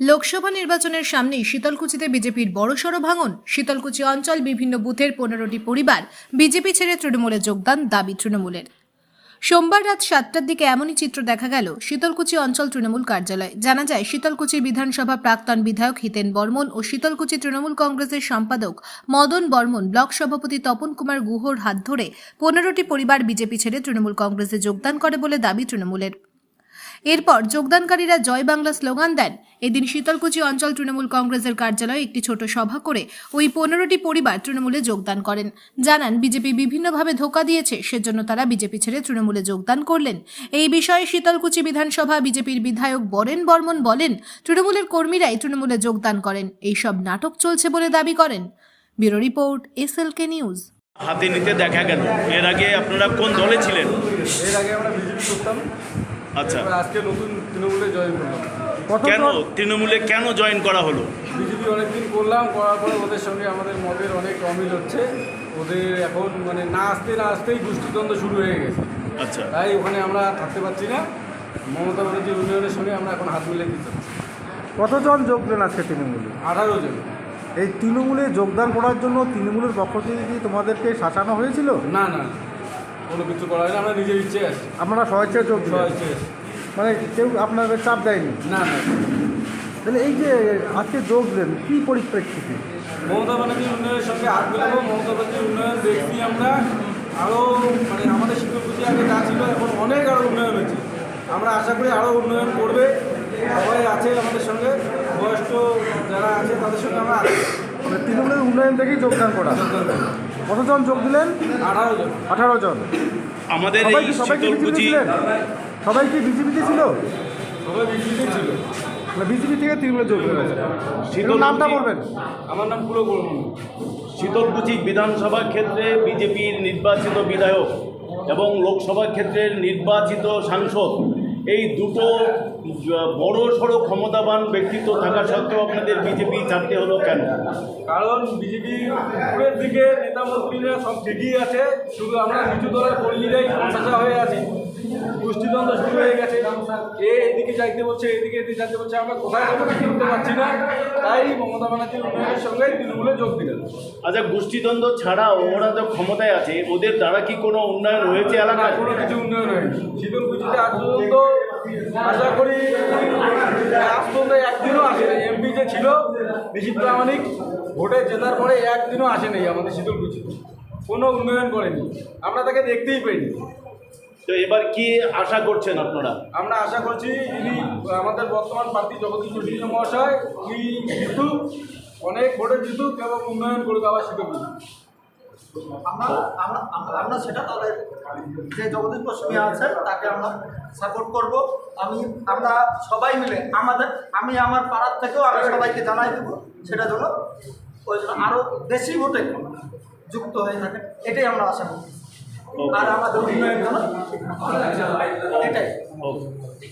লোকসভা নির্বাচনের সামনেই শীতলকুচিতে বিজেপির বড়সড় ভাঙন। শীতলকুচি অঞ্চল বিভিন্ন বুথের পনেরোটি পরিবার বিজেপি ছেড়ে তৃণমূলে যোগদান দাবি তৃণমূলের। সোমবার রাত সাতটার দিকে এমনই চিত্র দেখা গেল শীতলকুচি অঞ্চল তৃণমূল কার্যালয়। জানা যায়, শীতলকুচি বিধানসভা প্রাক্তন বিধায়ক হিতেন বর্মন ও শীতলকুচি তৃণমূল কংগ্রেসের সম্পাদক মদন বর্মন ব্লক সভাপতি তপন কুমার গুহর হাত ধরে পনেরোটি পরিবার বিজেপি ছেড়ে তৃণমূল কংগ্রেসে যোগদান করে বলে দাবি তৃণমূলের। এরপর যোগদানকারীরা জয় বাংলা স্লোগান দেন। এদিন শীতলকুচি অঞ্চল তৃণমূল কংগ্রেসের কার্যালয়ে একটি ছোট সভা করে ওই পনেরোটি পরিবার তৃণমূলে যোগদান করেন। জানান বিজেপি বিভিন্নভাবে ধোকা দিয়েছে সেজন্য তারা বিজেপি ছেড়ে তৃণমূলে যোগদান করলেন। এই বিষয়ে শীতলকুচি বিধানসভা বিজেপির বিধায়ক বরেন বর্মন বলেন তৃণমূলের কর্মীরাই তৃণমূলে যোগদান করেন এইসব নাটক চলছে বলে দাবি করেন। Bureau report SLK news. হাতে নিতে দেখা গেল। এর আগে আপনারা কোন দলে ছিলেন? এর আগে আমরা বিজেপি করতাম আচ্ছা। এবার আজকে নতুন তৃণমূলে জয়েন করলাম। কেন তৃণমূলে কেন জয়েন করা হলো? বিজেপি অনেকদিন করলাম করার পরে ওদের সঙ্গে আমাদের মতের অনেক অমিল হচ্ছে। ওদের এখন মানে না আসতে না আসতেই গোষ্ঠীদ্বন্দ্ব শুরু হয়ে গেছে। আচ্ছা। তাই ওখানে আমরা থাকতে পারছি না। মমতা ব্যানার্জি ইউনিয়নের সঙ্গে আমরা এখন হাত মিলিয়ে দিতে কতজন যোগ দেন আজকে তৃণমূলে? আঠারো জন। এই তৃণমূলে যোগদান করার জন্য তৃণমূলের পক্ষ থেকে কি তোমাদেরকে শাসানো হয়েছিল? না না। কোনো কিছু করা হয় না আমরা নিজের ইচ্ছে আছি। আপনারা স্বেচ্ছায় দিলেন ইচ্ছে আছি। মানে কেউ আপনাদের চাপ দেয়নি? না না। তাহলে এই যে আজকে যোগ দেন কী পরিপ্রেক্ষিতে? মমতা ব্যানার্জি উন্নয়নের সঙ্গে হাত মেলাবো মমতা ব্যানার্জি উন্নয়ন দেখছি আমরা। আরও মানে আমাদের শিক্ষকপুজি আগে যা ছিল এখন অনেক আরও উন্নয়ন হয়েছে। আমরা আশা করি আরও উন্নয়ন করবে। সবাই আছে আমাদের সঙ্গে বয়স্ক যারা আছে তাদের সঙ্গে আমরা আছি। মানে তৃণমূলের উন্নয়ন থেকেই যোগদান করা। কতজন যোগ দিলেন? আঠারো জন। আঠারো জন। আমাদের সবাই কি সবাই কি বিজেপিতে ছিলেন? সবাই কি বিজেপিতে ছিল? সবাই বিজেপিতে ছিল। মানে বিজেপি থেকে তৃণমূলে যোগ দিলেন। শীতলকুচি- নামটা বলবেন। আমার নাম পুরো করুন শীতলকুচি বিধানসভা ক্ষেত্রে বিজেপির নির্বাচিত বিধায়ক এবং লোকসভা ক্ষেত্রের নির্বাচিত সাংসদ। এই দুটো বড় সড়ো ক্ষমতাবান ব্যক্তিত্ব থাকা সত্ত্বেও আপনাদের বিজেপি জানতে হলো কেন? কারণ বিজেপি উপরের দিকে নেতা মন্ত্রীরা সব ঠিকই আছে, শুধু আমরা কিছু দলের কর্মীরাই হয়ে আছি। গোষ্ঠীদ্বন্দ্ব শুরু হয়ে গেছে এ এদিকে যাইতে বলছে এদিকে এদিকে যাইতে বলছে আমরা কোথায় যাব করতে পারছি না। তাই মমতা ব্যানার্জির উন্নয়নের সঙ্গে তৃণমূলে যোগ দিলেন। আচ্ছা গোষ্ঠীদ্বন্দ্ব ছাড়া ওরা তো ক্ষমতায় আছে ওদের দ্বারা কি কোনো উন্নয়ন হয়েছে এলাকায়? কোনো কিছু উন্নয়ন হয়নি। শীতলকুচিতে আজ পর্যন্ত আশা করি আজ পর্যন্ত একদিনও আসেনি। এমপি যে ছিল নিশীত প্রামাণিক ভোটে জেতার পরে একদিনও আসেনি আমাদের শীতলকুচিতে কোনো উন্নয়ন করেনি। আমরা তাকে দেখতেই পাইনি। তো এবার কি আশা করছেন আপনারা? আমরা আশা করছি যিনি আমাদের বর্তমান প্রার্থী জগদীশ চৌধুরী মহাশয় উনি জিতুক অনেক ভোটে জিতুক এবং উন্নয়ন করুক আবার শীতলকুচি আমরা আমরা আমরা- সেটা তাদের যে জগদীশ গোস্বামী আছে তাকে আমরা সাপোর্ট করব। আমি আমরা সবাই মিলে আমাদের আমি আমার পাড়ার থেকেও আমি সবাইকে জানাই দেবো সেটা যেন ওই জন্য আরও বেশি ভোটে যুক্ত হয়ে থাকে। এটাই আমরা আশা করি আর আমাদের উন্নয়ন জন্য এটাই ওকে